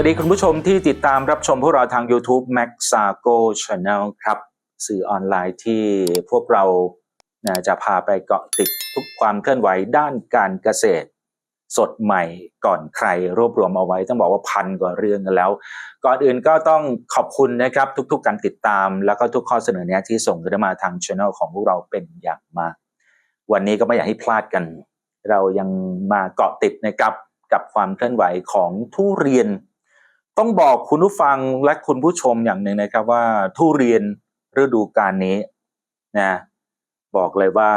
วัสดีคุณผู้ชมที่ติดตามรับชมพวกเราทาง YouTube Max Sago Channel ครับ สื่อออนไลน์ที่พวกเราจะพาไปเกาะติดทุกความเคลื่อนไหวด้านการเกษตร สดใหม่ก่อนใครรวบรวมเอาไว้ ต้องบอกว่าพันกว่าเรื่องกันแล้ว ก่อนอื่นก็ต้องขอบคุณนะครับ ทุกๆ การติดตาม แล้วก็ทุกข้อเสนอแนะที่ส่งกันมาทางช่องของพวกเราเป็นอย่างมาก วันนี้ก็ไม่อยากให้พลาดกัน เรายังมาเกาะติดนะครับกับความเคลื่อนไหวของทุเรียน ต้องบอกคุณผู้ฟังและคุณผู้ชมอย่างหนึ่งนะครับว่าทุเรียนฤดูกาลนี้นะบอกเลยว่า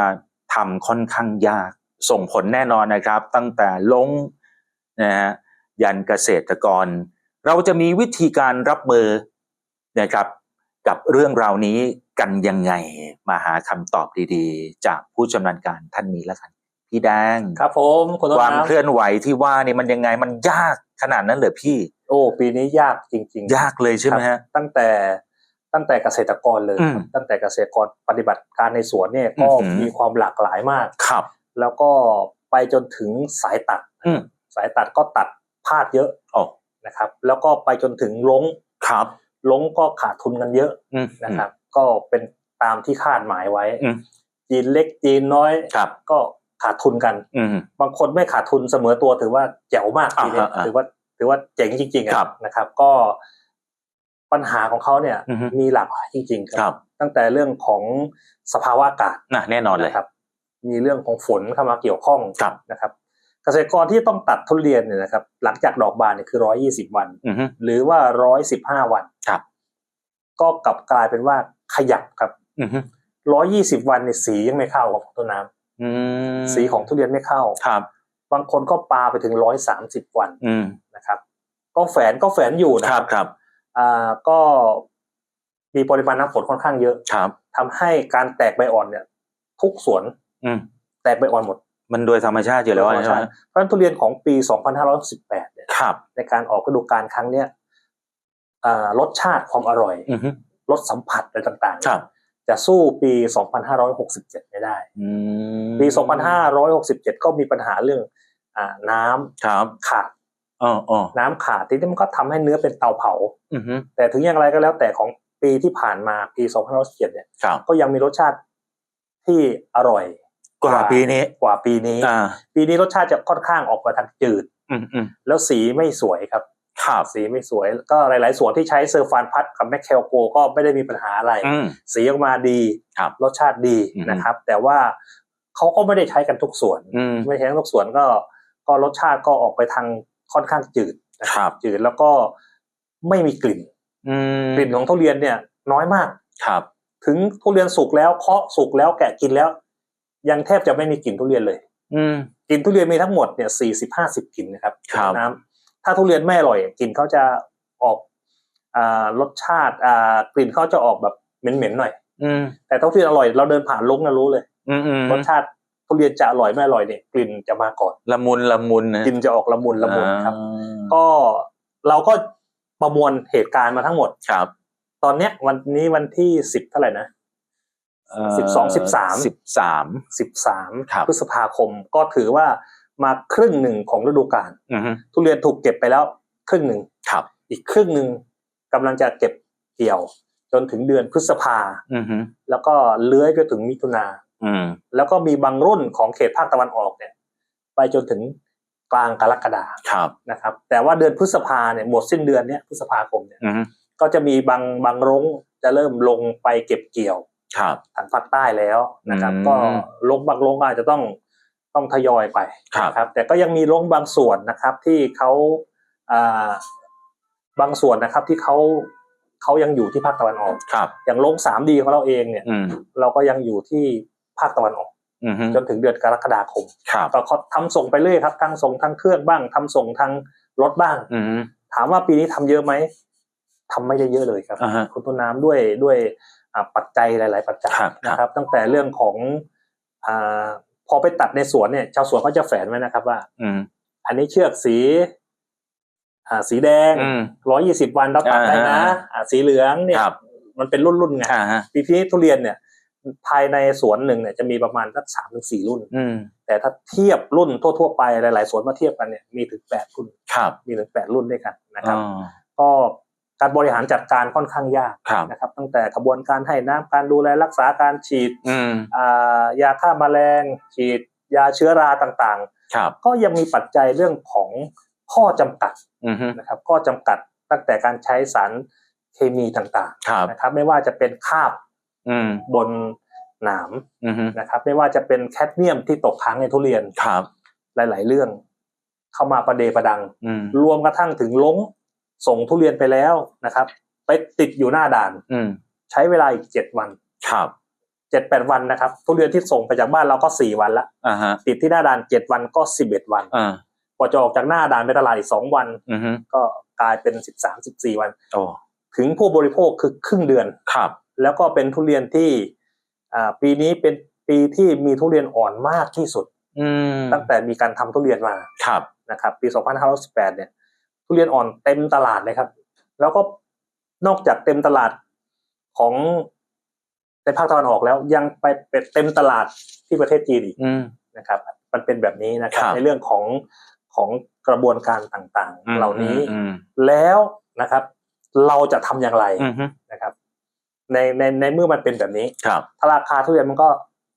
ทำค่อนข้างยากส่งผลแน่นอนนะครับ ตั้งแต่ลงนะฮะยันเกษตรกร เราจะมีวิธีการรับมือนะครับ กับเรื่องราวนี้กันยังไงมาหาคำตอบดีๆ จากผู้ชำนาญการท่านนี้แล้วกัน พี่แดงครับผมคุณต้นความน้ำเคลื่อนไหวที่ว่านี่มันยังไงมันยากขนาดนั้นเหรอพี่ โอ้ปีนี้ยากจริงๆยากเลยใช่ไหมครัฮะบตั้งแต่ตั้งแต่เกษตรกรเลยอืมตั้งแต่เกษตรกรปฏิบัติการในสวนเนี่ยก็อือหือ มีความหลากหลายมาก ครับ แล้วก็ไปจนถึงสายตัด อืม สายตัดก็ตัดพลาดเยอะโอ้นะครับ แล้วก็ไปจนถึงลงครับลงก็ขาดทุนกันเยอะอืม นะครับ ก็เป็นตามที่คาดหมายไว้ อืม จีนเล็กจีนน้อยครับ ก็ ขาดทุนกันอืมบางคนไม่ขาดทุนเสมอตัวถือว่าแจ๋วมากทีเนี้ยอ่าฮะอ่าถือว่าถือว่าเจ๋งจริงๆอะครับนะครับ ก็ปัญหาของเขาเนี่ยอือฮึมีหลากหลายจริง ๆ ครับ ตั้งแต่เรื่องของสภาวะอากาศน่ะแน่นอนเลยนะครับ มีเรื่องของฝนเข้ามาเกี่ยวข้องครับนะครับ เกษตรกรที่ต้องตัดทุเรียนเนี่ยนะครับ หลังจากดอกบานเนี่ยคือร้อยี่สิบวันอืมหรือว่าร้อยสิบห้าวันครับ ก็กลับกลายเป็นว่าขยับครับอืมร้อยี่สิบวันเนี่ยสียังไม่เข้าครับต้นน้ำอืม สีของทุเรียนไม่เข้าครับ บางคนก็ปาไปถึงร้อยสามสิบวันอืมนะครับ ก็แฝนก็แฝนอยู่นะคครัรับบครับอ่าก็มีปริมาณน้ำฝนค่อนข้างเยอะครับทำให้การแตกใบอ่อนเนี่ย ทุกสวน อืมแตกใบอ่อนหมด มันโดยธรรมชาติอยู่แล้วธรรมใช่ชาไหมติเพราะฉะนั้นทุเรียนของปี 2518เนี่ยครับในการออกฤดูกาลครั้งเนี้ยอ่ารสชาติความอร่อยอืมรสสัมผัสอะไรต่างๆครับ จะสู้ปี 2567 ไม่ได้อืมปี 2567 ก็มีปัญหาเรื่องอ่าน้ำครับขาดอ๋ออ๋อน้ำขาดทีนี้มันก็ทำให้เนื้อเป็นเตาเผาอืมแต่ถึงอย่างไรก็แล้วแต่ของปีที่ผ่านมาปี 2567 เนี่ยครับก็ยังมีรสชาติที่อร่อย กว่าปีนี้กว่าปีนี้อ่าปีนี้รสชาติจะค่อนข้างออกมาทางจืดอืมอืมแล้วสีไม่สวยครับ ครับสีไม่สวยก็หลาย ๆ ส่วนที่ใช้เซอร์ฟานพัดกับแมคเคลโกก็ไม่ได้มีปัญหาอะไร อืม สีออกมาดีครับรสชาติดีอืมนะครับ แต่ว่าเขาก็ไม่ได้ใช้กันทุกส่วน อืม ไม่ใช้กันทุกส่วนก็ ก็รสชาติก็ออกไปทางค่อนข้างจืดนะครับจืดแล้วก็ไม่มีกลิ่น อืมกลิ่นของทุเรียนเนี่ยน้อยมาก ครับ ถึงทุเรียนสุกแล้วเคาะสุกแล้วแกะกินแล้ว ยังแทบจะไม่มีกลิ่นทุเรียนเลยอืม กลิ่นทุเรียนมีทั้งหมดเนี่ยสี่สิบห้าสิบกลิ่นนะครับครับ น้ำ ถ้าทุเรียนไม่อร่อยกลิ่นเขาจะออกอ่ารสชาติอ่ากลิ่นเขาจะออกแบบเหม็นๆหน่อย อืมแต่ถ้าทุเรียนอร่อย เราเดินผ่านลุงนะรู้เลย อืมอืมรสชาติทุเรียนจะอร่อยไม่อร่อยเนี่ยกลิ่นจะมาก่อนละมุนละมุนนะกลิ่นจะออกละมุนละมุนครับอ่าก็เราก็ประมวลเหตุการณ์มาทั้งหมดครับ ตอนเนี้ยวันนี้วันที่สิบเท่าไหร่นะสิบสองสิบสามสิบสามสิบสามครับพฤษภาคมก็ถือว่า มาครึ่งหนึ่งของฤดูกาลอืมทุเรียนถูกเก็บไปแล้วครึ่งหนึ่งครับอีกครึ่งหนึ่งกำลังจะเก็บเกี่ยว จนถึงเดือนพฤษภาอืมแล้วก็เลื้อยไปถึงมิถุนาอืมแล้วก็มีบางรุ่นของเขตภาคตะวันออกเนี่ย ไปจนถึงกลางกรกฎาครับนะครับ แต่ว่าเดือนพฤษภาเนี่ยหมดสิ้นเดือนเนี้ยพฤษภาคมเนี่ยอืมก็จะมีบางบางรงจะเริ่มลงไปเก็บเกี่ยวครับทางภาคใต้แล้วนะครับอืมก็ลงบางลงก็อาจจะต้อง ต้องทยอยไปครับนะครับ แต่ก็ยังมีลงบางส่วนนะครับที่เขาอ่าบางส่วนนะครับที่เขาเขายังอยู่ที่ภาคตะวันออกครับอย่างลงสามดีของเราเองเนี่ยอืมเราก็ยังอยู่ที่ภาคตะวันออกอืมจนถึงเดือนกรกฎาคมครับก็เขาทำส่งไปเรื่อยครับทั้งส่งทางเครื่องบ้างทำส่งทางรถบ้างอืมถามว่าปีนี้ทำเยอะไหมทำไม่ได้เยอะเลยครับอ่าฮะคุณต้นน้ำด้วยด้วยอ่าปัจจัยหลาย ๆ ปัจจัยครับนะครับ ตั้งแต่เรื่องของ อ่าพอไปตัดในสวนเนี่ย ชาวสวนเขาจะแฝนไว้นะครับว่า อืม อันนี้เชือกสี อ่า สีแดงอืมร้อยี่สิบวันเราตัดได้นะ อ่าฮะ อ่า สีเหลืองเนี่ย ครับมันเป็นรุ่นๆไงอ่าฮะปีนี้ทุเรียนเนี่ย ภายในสวนหนึ่งเนี่ยจะมีประมาณสักสามถึงสี่รุ่น อืมแต่ถ้าเทียบรุ่นทั่วๆไปหลายๆสวนมาเทียบกันเนี่ยมีถึงแปดรุ่น ครับมีถึงแปดรุ่นด้วยกันนะครับอ่าก็ การบริหารจัดการค่อนข้างยากครับนะครับ ตั้งแต่กระบวนการให้น้ำการดูแลรักษาการฉีดอืมอ่ายาฆ่าแมลงฉีดยาเชื้อราต่างครับๆก็ยังมีปัจจัยเรื่องของข้อจำกัดอืมฮึนะครับข้อจำกัดตั้งแต่การใช้สารเคมีต่างครับๆนะครับ ไม่ว่าจะเป็นคราบอืมบนหนามอืมฮึนะครับ ไม่ว่าจะเป็นแคดเมียมที่ตกค้างในทุเรียนครับ หลาย ๆ เรื่องเข้ามาประเดประดังอืมรวมกระทั่งถึงล้ง ส่งทุเรียนไปแล้วนะครับ ไปติดอยู่หน้าด่าน อืมใช้เวลาอีกเจ็ดวันครับเจ็ดแปดวันนะครับ ทุเรียนที่ส่งไปจากบ้านเราก็สี่วันละอ่าฮะติดที่หน้าด่านเจ็ดวันก็สิบเอ็ดวันอ่าพอจะออกจากหน้าด่านไปตลาดอีกสองวัน อืมฮึก็กลายเป็นสิบสามสิบสี่วัน โอ้ถึงผู้บริโภคคือครึ่งเดือน ครับ แล้วก็เป็นทุเรียนที่อ่าปีนี้เป็นปีที่มีทุเรียนอ่อนมากที่สุด อืมตั้งแต่มีการทำทุเรียนมาครับนะครับ ปี 2518เนี่ยทุ เรียนอ่อนเต็มตลาดเลยครับ แล้วก็นอกจากเต็มตลาดของในภาคตะวันออกแล้วยังไปเป็นเต็มตลาดที่ประเทศจีนอีกอืมนะครับ มันเป็นแบบนี้นะครับครับ ในเรื่องของของกระบวนการต่างอืมๆเหล่านี้อืมแล้วนะครับ เราจะทำอย่างไรอืมฮึนะครับ ในในในเมื่อมันเป็นแบบนี้ครับถ้าราคาทุเรียนมันก็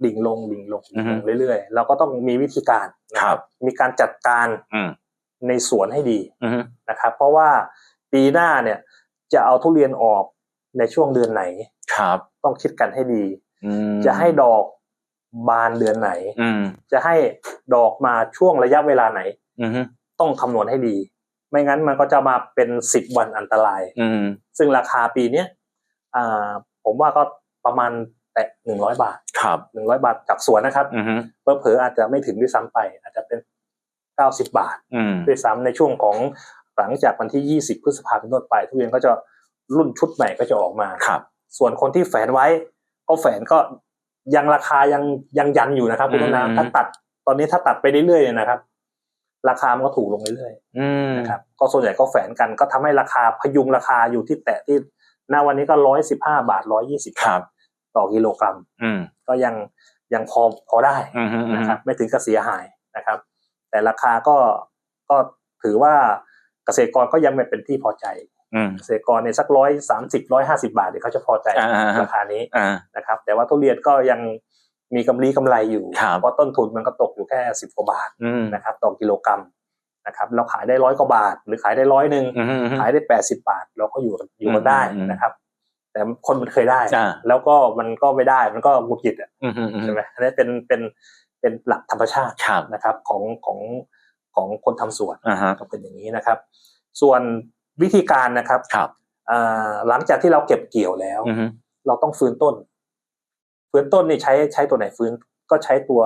ดิ่งลงดิ่งลงอือฮึลงเรื่อยๆเราก็ต้องมีวิธีการนะครับ มีการจัดการอืม ในสวนให้ดีอืมฮึนะครับ เพราะว่าปีหน้าเนี่ยจะเอาทุเรียนออกในช่วงเดือนไหนครับ ต้องคิดกันให้ดีอืมจะให้ดอกบานเดือนไหนอืมจะให้ดอกมาช่วงระยะเวลาไหนอืมฮึต้องคำนวณให้ดี ไม่งั้นมันก็จะมาเป็นสิบวันอันตรายอืมซึ่งราคาปีเนี้ยอ่าผมว่าก็ประมาณแตะหนึ่งร้อยบาทครับหนึ่งร้อยบาทจากสวนนะครับอืมฮึเผลอๆอาจจะไม่ถึงด้วยซ้ำไป อาจจะเป็น เก้าสิบบาทอืมด้วยซ้ำในช่วงของหลังจากวันที่ 20 พฤษภาคมเป็นต้นไป ทุเรียนก็จะรุ่นชุดใหม่ก็จะออกมาครับ ส่วนคนที่แฝนไว้ ก็แฝนก็ยังราคายังยังยันอยู่นะครับคุณต้นอืมน้ำถ้าตัดตอนนี้ถ้าตัดไปเรื่อยๆเนี่ยนะครับ ราคามันก็ถูกลงเรื่อยอืมๆนะครับก็ส่วนใหญ่ก็แฝนกันก็ทำให้ราคาพยุงราคาอยู่ที่แตะที่หน้าวันนี้ก็ร้อยสิบห้าบาทร้อยยี่สิบครับต่อกิโลกรัมอืมก็ยังยังพอพอได้อืมฮึอืมนะคฮึรับ ไม่ถึงกับเสียหายนะครับ แต่ราคาก็ก็ถือว่าเกษตรกรก็ยังไม่เป็นที่พอใจอืมเกษตรกรในสักร้อยสามสิบร้อยห้าสิบาทเนี่ยเขาจะพอใจอ่าๆๆราคานี้อ่านะครับ แต่ว่าทุเรียนก็ยังมีกำไรกำไรอยู่ครับเพราะต้นทุนมันก็ตกอยู่แค่สิบกว่าบาทอืมนะครับต่อกิโลกรัมนะครับ เราขายได้ร้อยกว่าบาท หรือขายได้ร้อยหนึ่งอืมฮึอืมฮึขายได้แปดสิบาท เราก็อยู่อยู่กันได้อืมนะครับ แต่คนมันเคยได้อ่าแล้วก็มันก็ไม่ได้มันก็หงุดหงิดอะอืมฮึอืมฮึใช่ไหมอันนี้เป็นเป็น เป็นหลักธรรมชาติครับนะครับของของของคนทำสวนอ่าฮะก็เป็นอย่างนี้นะครับ ส่วนวิธีการนะครับครับอ่าหลังจากที่เราเก็บเกี่ยวแล้วอืมฮึเราต้องฟื้นต้น ฟื้นต้นนี่ใช้ใช้ตัวไหนฟื้นก็ใช้ตัว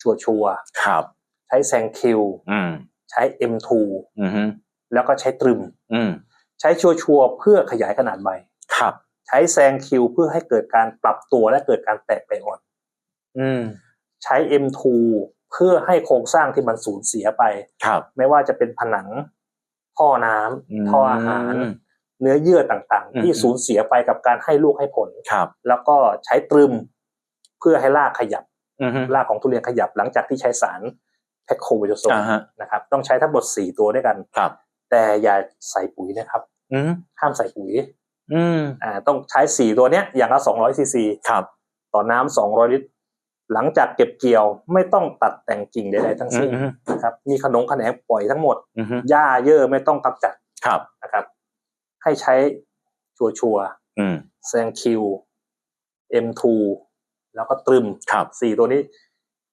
ชัวชัวร์ครับๆใช้แซงคิวอืมใช้ M2 อืมฮึแล้วก็ใช้ตรึมอืมใช้ชัวชัวร์ๆเพื่อขยายขนาดใบครับ ใช้แซงคิวเพื่อให้เกิดการปรับตัวและเกิดการแตกใบอ่อน อืม ใช้ M2 เพื่อให้โครงสร้างที่มันสูญเสียไป ครับ ไม่ว่าจะเป็นผนัง ท่อน้ำอืม ท่ออาหาร เนื้อเยื่อต่างอืม ๆ ที่สูญเสียไปกับการให้ลูกให้ผล ครับ แล้วก็ใช้ตรึมเพื่อให้รากขยับ อืมฮึรากของทุเรียนขยับหลังจากที่ใช้สารแพคโคไบโตโซมอ่าฮะ นะครับ ต้องใช้ทั้งหมดสี่ตัวด้วยกัน ครับ แต่อย่าใส่ปุ๋ยนะครับ อืมห้ามใส่ปุ๋ยอืมอ่าต้องใช้สี่ตัวเนี้ยอย่างละ200ซีซี ครับ ต่อน้ำ200ลิตร หลังจากเก็บเกี่ยวไม่ต้องตัดแต่งกิ่งใดๆทั้งอืสิ้นมฮึนะครับ มีขนงขนงปล่อยทั้งหมดอืมฮึหญ้าเยื่อไม่ต้องกำจัดครับนะครับ ให้ใช้ชัวชัวอืมแซงคิว M2 แล้วก็ตรึมครับสี่ตัวนี้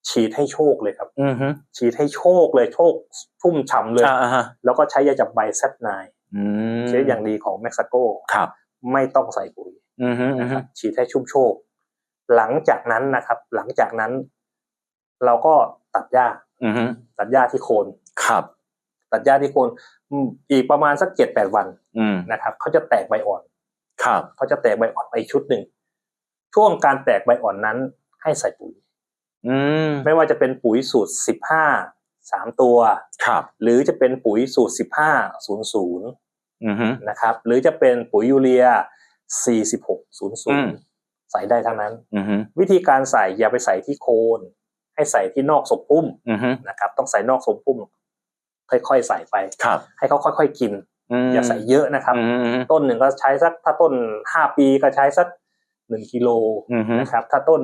ฉีดให้โชคเลยครับอืมฮึฉีดให้โชคเลยโชคชุ่มฉ่ำเลยอ่าอ่าฮะแล้วก็ใช้ยาจับใบเซตไนอืมใช้อย่างดีของเม็กซิโกครับไม่ต้องใส่ปุ๋ยอืมฮึอืมนะคฮึรับฉีดให้ชุ่มโชค หลังจากนั้นนะครับ หลังจากนั้น เราก็ตัดหญ้าอืมฮึตัดหญ้าที่โคนครับ ตัดหญ้าที่โคนอืมอีกประมาณสักเจ็ดแปดวันอืมนะครับเขาจะแตกใบอ่อน ครับเขาจะแตกใบอ่อนไปอีกชุดหนึ่งช่วงการแตกใบอ่อนนั้น ให้ใส่ปุ๋ยอืมไม่ว่าจะเป็นปุ๋ยสูตรสิบห้าสามตัวครับ หรือจะเป็นปุ๋ยสูตรสิบห้าศูนย์ศูนย์อืมฮึนะครับ หรือจะเป็นปุ๋ยยูเรียสี่สิบหกศูนย์ศูอืนมย์ใส่ได้ทั้งนั้นอือฮึวิธีการใส่อย่าไปใส่ที่โคน ให้ใส่ที่นอกศพพุ่มอือฮึนะครับ ต้องใส่นอกศพพุ่ม ค่อยๆใส่ไปครับให้เขาค่อยๆกินมอย่าใส่เยอะนะครับอืมอืมต้นหนึ่งก็ใช้สักถ้าต้นห้าปีก็ใช้สักหนึ่งกิโลอือฮึนะครับ ถ้าต้น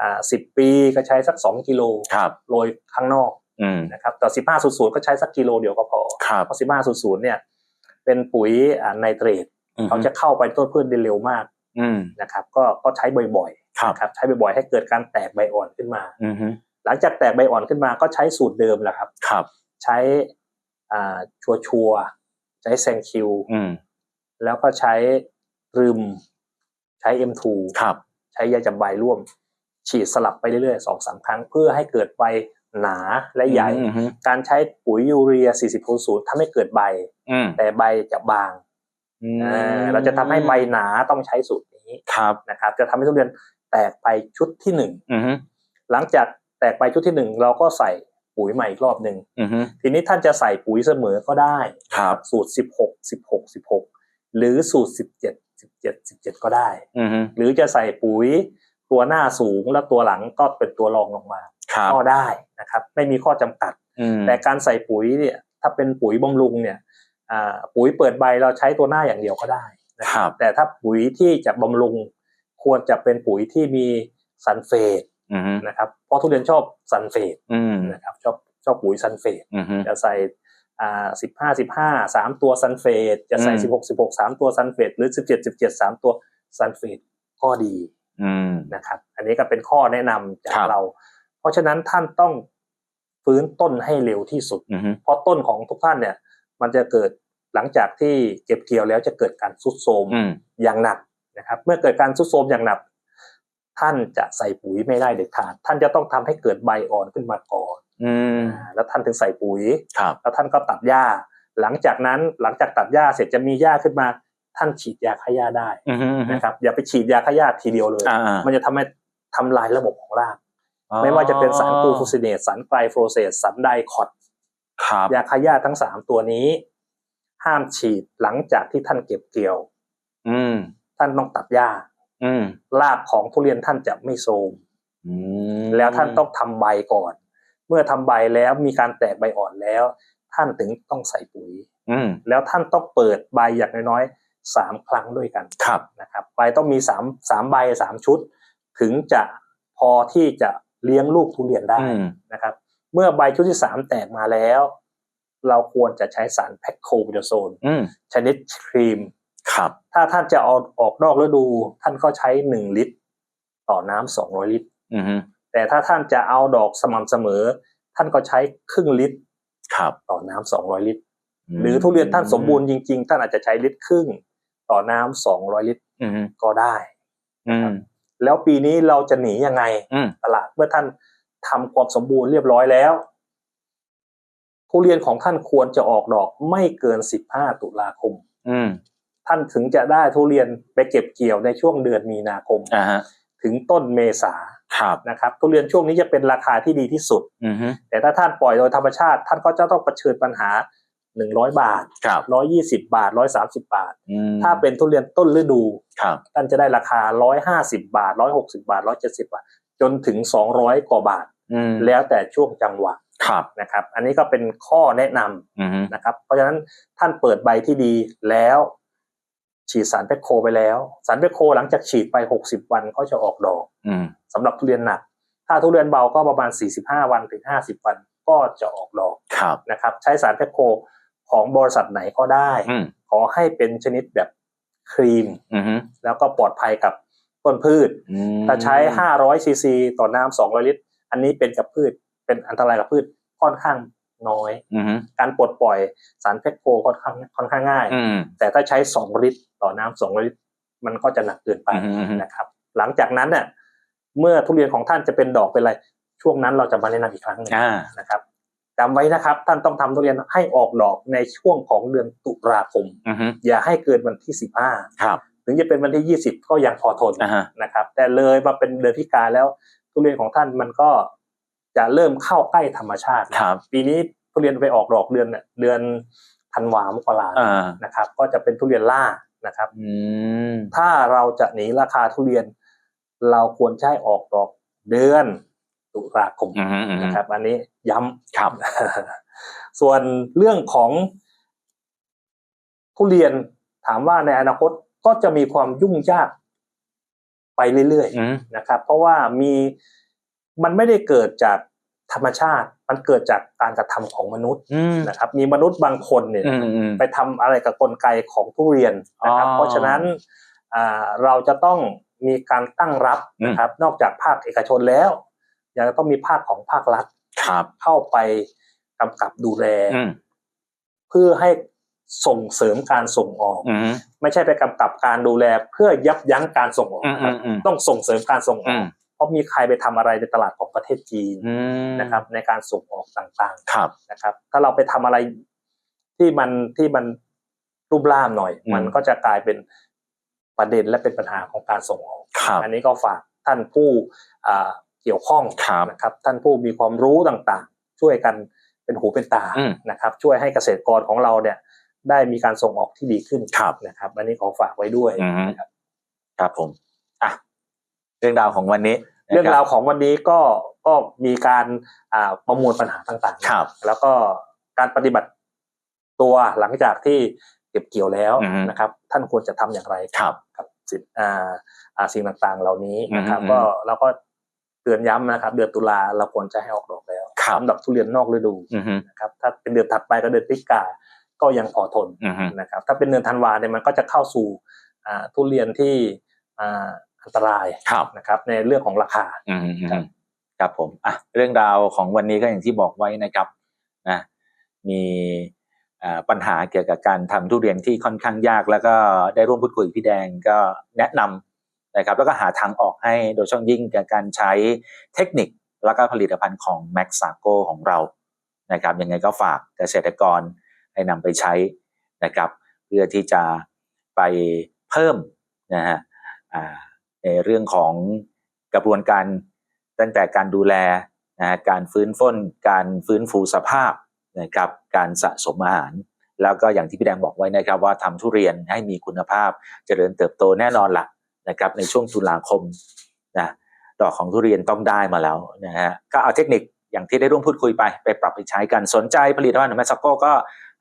อ่าสิบปีก็ใช้สักสองกิโลครับโรยข้างนอกอืมนะครับแต่สิบห้าศูนย์ศูนย์ก็ใช้สักกิโลเดียวก็พอครับเพราะสิบห้าศูนย์ศูนย์เนี่ย เป็นปุ๋ยอ่าไนเตรตอือฮึเขาจะเข้าไปต้นพืชได้เร็วมากอืม นะครับ ก็ก็ใช้บ่อยครับๆนะครับ ใช้บ่อยๆ ให้เกิดการแตกใบอ่อนขึ้นมาอือฮึหลังจากแตกใบอ่อนขึ้นมาก็ใช้สูตรเดิมแหละครับ ครับ ใช้อ่าชัวชัวร์ๆใช้แซงคิวอืมแล้วก็ใช้รึม ใช้ M2 ครับใช้ยาจับใบร่วม ฉีดสลับไปเรื่อยๆสองสามครั้งเพื่อให้เกิดใบหนาและใหญ่อือฮึการใช้ปุ๋ยยูเรีย 40 0ทำให้เกิดใบอืมแต่ใบจะบางอืม เออเราจะทำให้ใบหนาต้องใช้สูตรนี้ครับนะครับ จะทำให้ทุเรียนแตกไปชุดที่หนึ่งอือฮึหลังจากแตกไปชุดที่หนึ่งเราก็ใส่ปุ๋ยใหม่อีกรอบหนึ่งอือฮึทีนี้ท่านจะใส่ปุ๋ยเสมอก็ได้ครับสูตร16 16 16หรือสูตร17 17 17ก็ได้อือฮึหรือจะใส่ปุ๋ยตัวหน้าสูงแล้วตัวหลังก็เป็นตัวรองลงมาครับก็ได้นะครับ ไม่มีข้อจำกัดอืมแต่การใส่ปุ๋ยเนี่ย ถ้าเป็นปุ๋ยบำรุงเนี่ยอ่า ปุ๋ยเปิดใบเราใช้ตัวหน้าอย่างเดียวก็ได้นะครับแต่ถ้าปุ๋ยที่จะบำรุงควรจะเป็นปุ๋ยที่มีซันเฟตอือฮึนะครับเพราะทุเรียนชอบซันเฟตอืมนะครับชอบชอบปุ๋ยซันเฟตอือฮึจะใส่อ่าสิบห้าสิบห้าสามตัวซันเฟตจะใส่อืมสิบหกสิบหกสามตัวซันเฟตหรือสิบเจ็ดสิบเจ็ดสามตัวซันเฟตก็ดีอืมนะครับ อันนี้ก็เป็นข้อแนะนำจากครับเรา เพราะฉะนั้นท่านต้องฟื้นต้นให้เร็วที่สุดอือฮึเพราะต้นของทุกท่านเนี่ย มันจะเกิดหลังจากที่เก็บเกี่ยวแล้วจะเกิดการทรุดโทรมอืมอย่างหนักนะครับ เมื่อเกิดการทรุดโทรมอย่างหนัก ท่านจะใส่ปุ๋ยไม่ได้เด็ดขาด ท่านจะต้องทำให้เกิดใบอ่อนขึ้นมาก่อนอืมอ่าแล้วท่านถึงใส่ปุ๋ยครับแล้วท่านก็ตัดหญ้า หลังจากนั้นหลังจากตัดหญ้าเสร็จจะมีหญ้าขึ้นมา ท่านฉีดยาฆ่าหญ้าได้อือฮึอือฮึนะครับ อย่าไปฉีดยาฆ่าหญ้าทีเดียวเลยอ่าอ่ามันจะทำให้ทำลายระบบของรากอ๋อไม่ว่าจะเป็นสารกลูโฟซิเนตสารไกลโฟเซตสารไดคอตครับ ยาฆ่าหญ้าทั้งสามตัวนี้ ห้ามฉีดหลังจากที่ท่านเก็บเกี่ยว อืม ท่านต้องตัดหญ้า อืมรากของทุเรียนท่านจะไม่โทรมอืมแล้วท่านต้องทำใบก่อน เมื่อทำใบแล้วมีการแตกใบอ่อนแล้ว ท่านถึงต้องใส่ปุ๋ย อืมแล้วท่านต้องเปิดใบอย่างน้อยๆสามครั้งด้วยกันครับนะครับ ใบต้องมีสามสามใบสามชุด ถึงจะพอที่จะเลี้ยงลูกทุเรียนได้อืมนะครับ เมื่อใบชุดที่สามแตกมาแล้ว เราควรจะใช้สารแพคโคบิโดโซนอืมชนิดครีมครับ ถ้าท่านจะเอาออกนอกฤดู ท่านก็ใช้หนึ่งลิตร ต่อน้ำสองร้อยลิตรอือฮึแต่ถ้าท่านจะเอาดอกสม่ำเสมอ ท่านก็ใช้ครึ่งลิตรครับ ต่อน้ำสองร้อยลิตรมหรือทุเรียนท่านสมบูรณ์จริงๆ ท่านอาจจะใช้ลิตรครึ่ง ต่อน้ำสองร้อยลิตรอือฮึก็ได้อืมแล้วปีนี้เราจะหนียังไงอืมตลาดเมื่อท่าน ทำความสมบูรณ์เรียบร้อยแล้ว ทุเรียนของท่านควรจะออกดอกไม่เกิน 15 ตุลาคม อืมท่านถึงจะได้ทุเรียนไปเก็บเกี่ยวในช่วงเดือนมีนาคมอ่าฮะถึงต้นเมษาครับนะครับ ทุเรียนช่วงนี้จะเป็นราคาที่ดีที่สุดอือฮึแต่ถ้าท่านปล่อยโดยธรรมชาติ ท่านก็จะต้องเผชิญปัญหา100บาทครับ120บาท130บาทอืมถ้าเป็นทุเรียนต้นฤดูครับท่านจะได้ราคา150บาท160บาท170บาท จนถึง200กว่าบาทอืม แล้วแต่ช่วงจังหวะครับนะครับ อันนี้ก็เป็นข้อแนะนำอือฮึนะครับ เพราะฉะนั้นท่านเปิดใบที่ดีแล้ว ฉีดสารแพคโคไปแล้ว สารแพคโคหลังจากฉีดไป60วันก็จะออกดอกอืมสำหรับทุเรียนหนัก ถ้าทุเรียนเบาก็ประมาณ45วันถึง50วันก็จะออกดอกครับนะครับ ใช้สารแพคโคของบริษัทไหนก็ได้อืมขอให้เป็นชนิดแบบครีมอือฮึแล้วก็ปลอดภัยกับต้นพืชอืมถ้าใช้500ซีซีต่อน้ำ200ลิตร อันนี้เป็นกับพืชเป็นอันตรายกับพืชค่อนข้างน้อยอือฮึการปลดปล่อยสารเพชรโคค่อนข้างค่อนข้างง่ายอืมแต่ถ้าใช้2ลิตรต่อน้ำ200ลิตรมันก็จะหนักเกินไปอือฮึนะครับ หลังจากนั้นเนี่ยเมื่อทุเรียนของท่านจะเป็นดอกเป็นอะไร ช่วงนั้นเราจะมาแนะนำอีกครั้งหนึงอ่านะครับจำไว้นะครับ ท่านต้องทำทุเรียนให้ออกดอกในช่วงของเดือนตุลาคมอือฮึอย่าให้เกินวันที่15ครับถึงจะเป็นวันที่20ก็ยังพอทนอ่าฮะนะครับ แต่เลยมาเป็นเดือนพิกาแล้ว ทุเรียนของท่านมันก็จะเริ่มเข้าใกล้ธรรมชาติครับ ปีนี้ทุเรียนไปออกดอกเดือนเดือนธันวามกราอ่านะครับ ก็จะเป็นทุเรียนล่านะครับอืมถ้าเราจะหนีราคาทุเรียน เราควรใช้ออกดอกเดือนตุลาคมอืมอืมอืมนะครับ อันนี้ย้ำครับ ส่วนเรื่องของทุเรียนถามว่าในอนาคตก็จะมีความยุ่งยาก ไปเรื่อยอืมๆนะครับ เพราะว่ามีมันไม่ได้เกิดจากธรรมชาติ มันเกิดจากการกระทำของมนุษย์อืมนะครับ มีมนุษย์บางคนเนี่ยอืมอืมไปทำอะไรกับกลไกของทุเรียนนะครับอ๋อเพราะฉะนั้นอ่าเราจะต้องมีการตั้งรับนะครับ นอกจากภาคเอกชนแล้ว ยังต้องมีภาคของภาครัฐครับเข้าไปกำกับดูแลอืมเพื่อให้ ส่งเสริมการส่งออกอืมไม่ใช่ไปกำกับการดูแลเพื่อยับยั้งการส่งออกอืมนะครับอืมต้องส่งเสริมการส่งออือกมเพราะมีใครไปทำอะไรในตลาดของประเทศจีนอืมนะครับ ในการส่งออกต่างครับๆนะครับ ถ้าเราไปทำอะไรที่มันที่มันรูปร่ามหน่อยอืมมันก็จะกลายเป็นประเด็นและเป็นปัญหาของการส่งออกครับอันนี้ก็ฝากท่านผู้อ่าเกี่ยวข้องครับนะครับ ท่านผู้มีความรู้ต่างๆ ช่วยกันเป็นหูเป็นตาอืมนะครับ ช่วยให้เกษตรกรของเราเนี่ย ได้มีการส่งออกที่ดีขึ้นครับนะครับ อันนี้ขอฝากไว้ด้วยอืมนะครับ ครับผมอะเรื่องราวของวันนี้นะคบเรื่องราวของวันนี้ก็ก็มีการอ่าประมวลปัญหาต่างๆครับแล้วก็การปฏิบัติตัวหลังจากที่เก็บเกี่ยวแล้วอือฮึนะครับ ท่านควรจะทำอย่างไรครับกับสิ่งอ่าอ่าสิ่งต่างๆ เหล่านี้นะครับอือฮึก็เราก็เตือนย้ำนะครับ เดือนตุลาเราควรจะให้ออกดอกแล้วครับสำหรับทุเรียนนอกฤดูอืมฮึนะครับ ถ้าเป็นเดือนถัดไปก็เดือนพฤศจิกา ก็ยังพอทนอืมฮึนะครับ ถ้าเป็นเดือนธันวาเนี่ยมันก็จะเข้าสู่อ่าทุเรียนที่อ่าอันตรายครับนะครับ ในเรื่องของราคาอืมฮึครับครับผมอะเรื่องราวของวันนี้ก็อย่างที่บอกไว้นะครับนะมีอ่าปัญหาเกี่ยวกับการทำทุเรียนที่ค่อนข้างยาก แล้วก็ได้ร่วมพูดคุยกับพี่แดงก็แนะนำนะครับแล้วก็หาทางออกให้โดยเฉพาะยิ่งกับการใช้เทคนิคแล้วก็ผลิตภัณฑ์ของ Max s a g o ของเรานะครับยังไงก็ฝากเกษตรกร ให้นำไปใช้นะครับ เพื่อที่จะไปเพิ่มนะฮะในเรื่องของกระบวนการตั้งแต่การดูแลนะฮะการฟื้นฟ้น การฟื้นฟูสภาพนะครับการสะสมอาหาร แล้วก็อย่างที่พี่แดงบอกไว้นะครับว่าทำทุเรียนให้มีคุณภาพเจริญเติบโตแน่นอนล่ะนะครับในช่วงตุลาคมนะดอกของทุเรียนต้องได้มาแล้วนะฮะก็เอาเทคนิคอย่างที่ได้ร่วมพูดคุยไป ไปปรับไปใช้กันสนใจผลิตภัณฑ์ของแมสซโกก็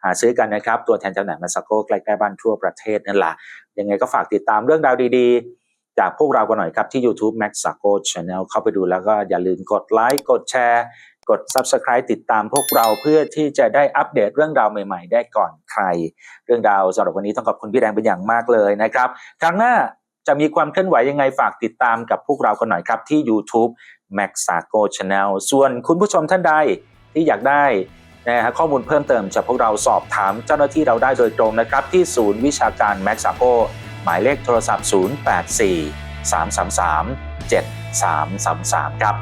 หาซื้อกันนะครับ ตัวแทนจำหน่ายแมสซาโกใกล้ๆบ้านทั่วประเทศนั่นแหละยังไงก็ฝากติดตามเรื่องราวดีๆ จากพวกเรากันหน่อยครับที่ YouTube Max s a g o Channel เข้าไปดูแล้วก็อย่าลืมกดไลค์กดแชร์ กด Subscribe ติดตามพวกเราเพื่อที่จะได้อัปเดตเรื่องราวใหม่ๆ ได้ก่อนใคร เรื่องราวสำหรับวันนี้ต้องขอบคุณพี่แดงเป็นอย่างมากเลยนะครับครั้งหน้าจะมีความเคลื่อนไหวยังไงฝากติดตามกับพวกเรากันหน่อยครับที่ YouTube Max s a g o Channel ส่วนคุณผู้ชมท่านใดที่อยากได้ นะฮะข้อมูลเพิ่มเติมจากพวกเราสอบถามเจ้าหน้าที่เราได้โดยตรงนะครับ ที่ศูนย์วิชาการแม็กซาโกหมายเลขโทรศัพท์ 084 333 7333 ครับ